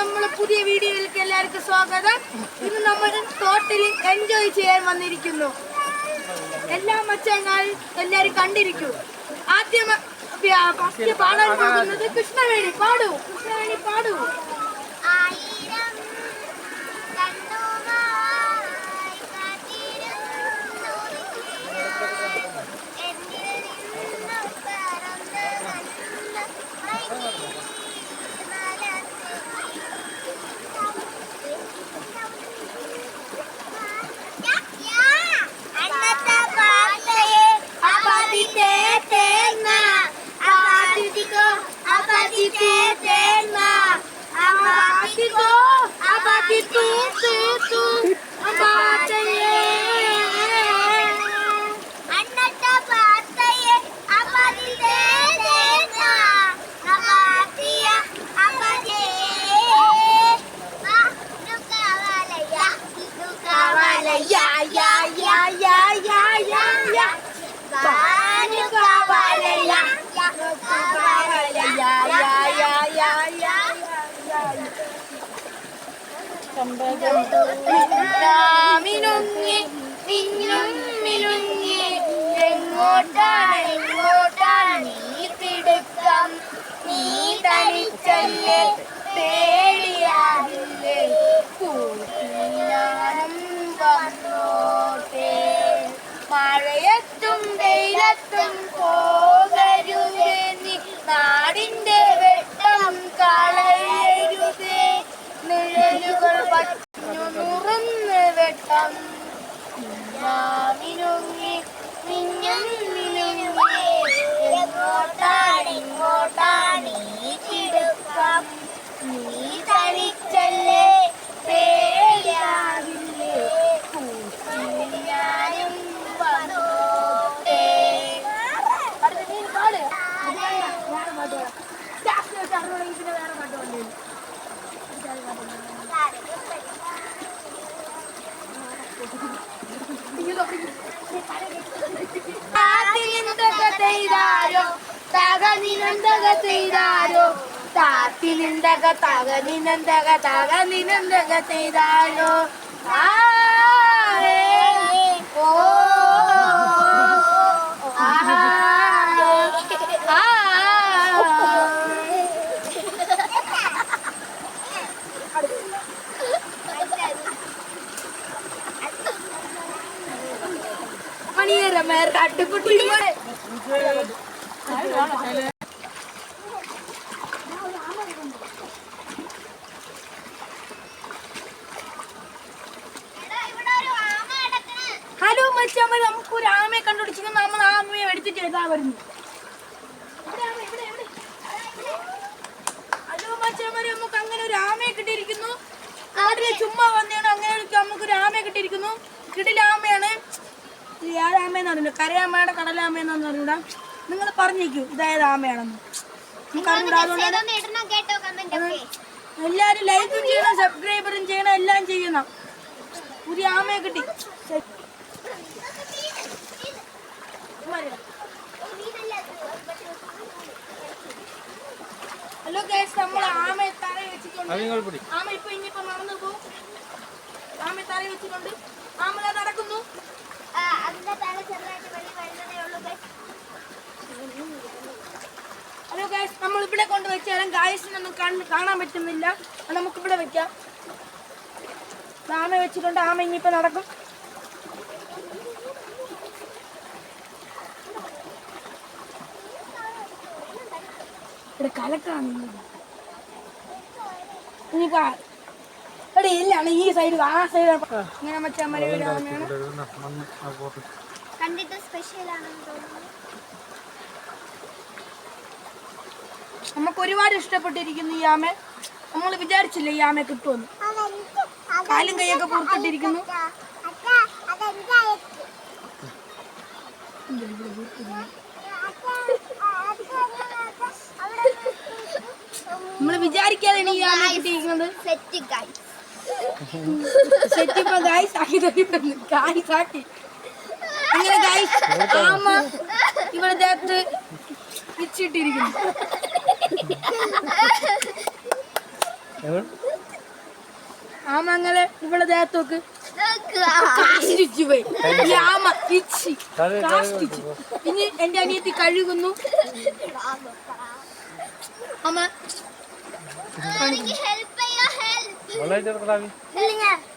നമ്മളെ പുതിയ വീഡിയോയിലേക്ക് എല്ലാവർക്കും സ്വാഗതം. ഇന്ന് നമ്മൾ തോട്ടിൽ എൻജോയ് ചെയ്യാൻ വന്നിരിക്കുന്നു. എല്ലാ മച്ചങ്ങൾ എല്ലാരും കണ്ടിരിക്കൂ. ആദ്യം പാടാൻ പോകുന്നത് കൃഷ്ണവേണി പാടൂ. കൃഷ്ണവേണി പാടൂ. 我的肚 നുറുന്ന് വെട്ടം മിനുങ്ങി മിന്നും മിനുങ്ങി എങ്ങോട്ടാണ് ഇങ്ങോട്ടാണ് ഈ കിടക്കാം നീ ചെയ്താരോ തകനിനന്തക ചെയ്താരോ താത്തിനിന്തക തകനിനന്തക തകനിനന്തക ചെയ്താരോ ആ ഓ ആ ആ മണിയേരമ്മ തട്ടുകുട്ടി ഇവിടെ ഒരു ആമ കിടക്കണ് ഹലോ മച്ചാമ്മ നമുക്ക് ഒരു ആമയെ കണ്ടുപിടിച്ചിട്ട് നമ്മൾ ആമയെ എടുത്തിട്ട് എഴുതാ വരുന്നു. ഹലോ മച്ചാമ്മ നമുക്ക് അങ്ങനെ ഒരു ആമയെ കിട്ടിയിരിക്കുന്നു. ചുമ്മാ വന്നെയാണ് അങ്ങനെ നമുക്ക് ഒരു ആമയെ കിട്ടിയിരിക്കുന്നു. കിടില ആമയാണ്. ഇത് ഏതാമയെന്ന് അറിയില്ല കരയാമയുടെ കടലാമയെന്നു അറിഞ്ഞൂടാ നിങ്ങൾ പറഞ്ഞേക്കൂ ഇതായത് ആമയാണെന്ന് നമുക്ക് അറിഞ്ഞൂടാ അതുകൊണ്ടാണ് കേട്ടോ കമന്റ് ഒക്കെ. എല്ലാരും ലൈക്കും ചെയ്യണം സബ്സ്ക്രൈബറും ചെയ്യണം എല്ലാം ചെയ്യണം. പുതിയ ആമയെ കിട്ടി. ഹലോ ഗൈസ് നമ്മൾ ആമയെ തറ വെച്ചിട്ടുണ്ട്. ആമ ഇപ്പൊ ഇനിയിപ്പോ നടന്നു പോകും. ആമയെ തറ വെച്ചിട്ടുണ്ട്. ആമ നടക്കുന്നു. ആ, അതിന്റെ തല ചെറുതായിട്ട് വെള്ളി വരുന്നതേ ഉള്ളൂ. ഹലോ ഗൈസ് നമ്മൾ ഇവിടെ കൊണ്ട് വെച്ചാലും ഗായസിനൊന്നും കാണാൻ പറ്റുന്നില്ല. നമുക്കിവിടെ വെക്കാം. ആമ വെച്ചിട്ടുണ്ട്. ആമ ഇനിയിപ്പോ നടക്കും. ഇവിടെ കലക്കാണ് ഇനിയിപ്പോ എടേ ഇല്ലാണ് ഈ സൈഡ് ആ സൈഡ് ഇങ്ങനെ കണ്ടിട്ട് തോന്നുന്നു. നമുക്ക് ഒരുപാട് ഇഷ്ടപ്പെട്ടിരിക്കുന്നു ഈ ആമ. നമ്മൾ വിചാരിച്ചില്ല ഈ ആമ കിട്ടുമെന്ന്? കാലും കൈയൊക്കെ പുറത്തിട്ടിരിക്കുന്നു. നമ്മൾ വിചാരിക്കാതെയാണ് ഈ ആമ കിട്ടിയിരിക്കുന്നത്. സെറ്റ് ഗൈസ് സെറ്റ് ഇപ്പൊ ഗായ്സ് ആക്കി തരുന്നു ഗായ്സ് ആക്കി അങ്ങനെ ഗായ്സ് ആമ ഇവിടെ ദേഹത്ത് പിച്ചിട്ടിരിക്കുന്നു ആമ അങ്ങനെ ഇവിടെ ഇച്ചി കാഷ്ടിച്ചു ഇനി എന്റെ അനിയത്തി കഴുകുന്നു അമ്മ help Mulai dari kami. Belinya.